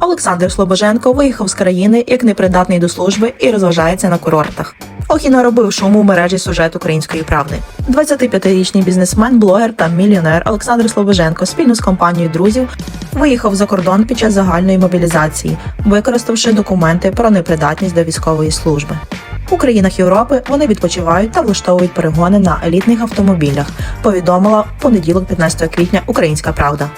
Олександр Слобоженко виїхав з країни як непридатний до служби і розважається на курортах. Ох і наробив шуму в мережі сюжет української правди. 25-річний бізнесмен, блогер та мільйонер Олександр Слобоженко спільно з компанією друзів виїхав за кордон під час загальної мобілізації, використавши документи про непридатність до військової служби. У країнах Європи вони відпочивають та влаштовують перегони на елітних автомобілях. Повідомила в понеділок, 15 квітня, Українська Правда.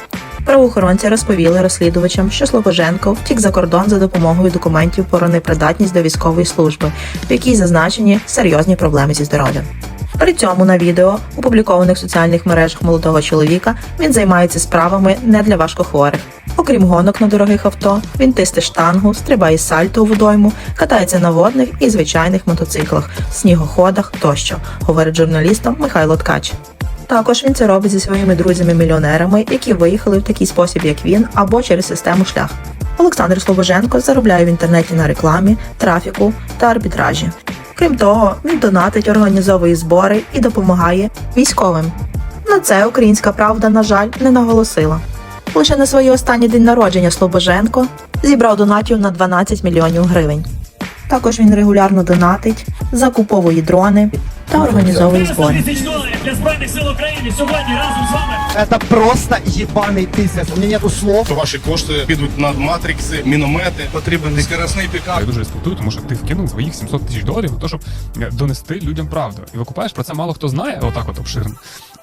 Правоохоронці розповіли розслідувачам, що Слобоженко втік за кордон за допомогою документів про непридатність до військової служби, в якій зазначені серйозні проблеми зі здоров'ям. При цьому на відео, опублікованих в соціальних мережах молодого чоловіка, він займається справами не для важкохворих. Окрім гонок на дорогих авто, він тисти штангу, стрибає сальто у водойму, катається на водних і звичайних мотоциклах, снігоходах тощо, говорить журналістам Михайло Ткач. Також він це робить зі своїми друзями-мільйонерами, які виїхали в такий спосіб, як він, або через систему шлях. Олександр Слобоженко заробляє в інтернеті на рекламі, трафіку та арбітражі. Крім того, він донатить, організовує збори і допомагає військовим. На це українська правда, на жаль, не наголосила. Лише на свій останній день народження Слобоженко зібрав донатів на 12 мільйонів гривень. Також він регулярно донатить, закуповує дрони та організовує збори. 90 тисяч доларів для Збройних сил України сьогодні разом з вами. Это просто ебаный пиздец. У меня нету слов. що ваші кошти підуть на матрикси, міномети, потрібен скоростний пікап. Я дуже респектую, тому що ти вкинув своїх 700 тисяч доларів на те, щоб е, донести людям правду. І викупаєш про це мало хто знає, отак от обширно.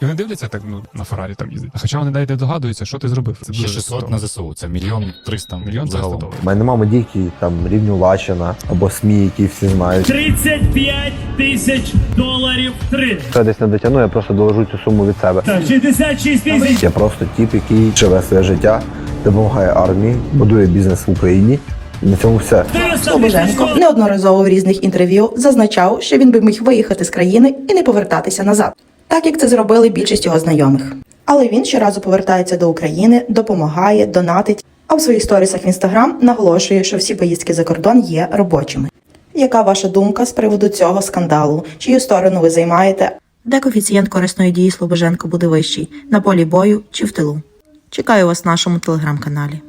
І вони дивляться так, ну на Феррарі там їздить. Хоча вони навіть не догадуються, що ти зробив. Це Ще дуже 600 на ЗСУ, це мільйон триста Мільйон триста загалом. доларів. У мене нема медійки там рівню Лачина або СМІ, які всі знають. 35 тисяч доларів три. Я десь не дотягну, я просто доложу цю суму від себе. Так, 66 тисяч. Я просто тіп, який живе своє життя, допомагає армії, будує бізнес в Україні. І на цьому все. 300 Слобоженко неодноразово в різних інтерв'ю зазначав, що він би міг виїхати з країни і не повертатися назад, так як це зробили більшість його знайомих. Але він щоразу повертається до України, допомагає, донатить. А в своїх сторісах в інстаграм наголошує, що всі поїздки за кордон є робочими. Яка ваша думка з приводу цього скандалу? Чию сторону ви займаєте? Де коефіцієнт корисної дії Слобоженко буде вищий на полі бою чи в тилу? Чекаю вас в нашому телеграм-каналі.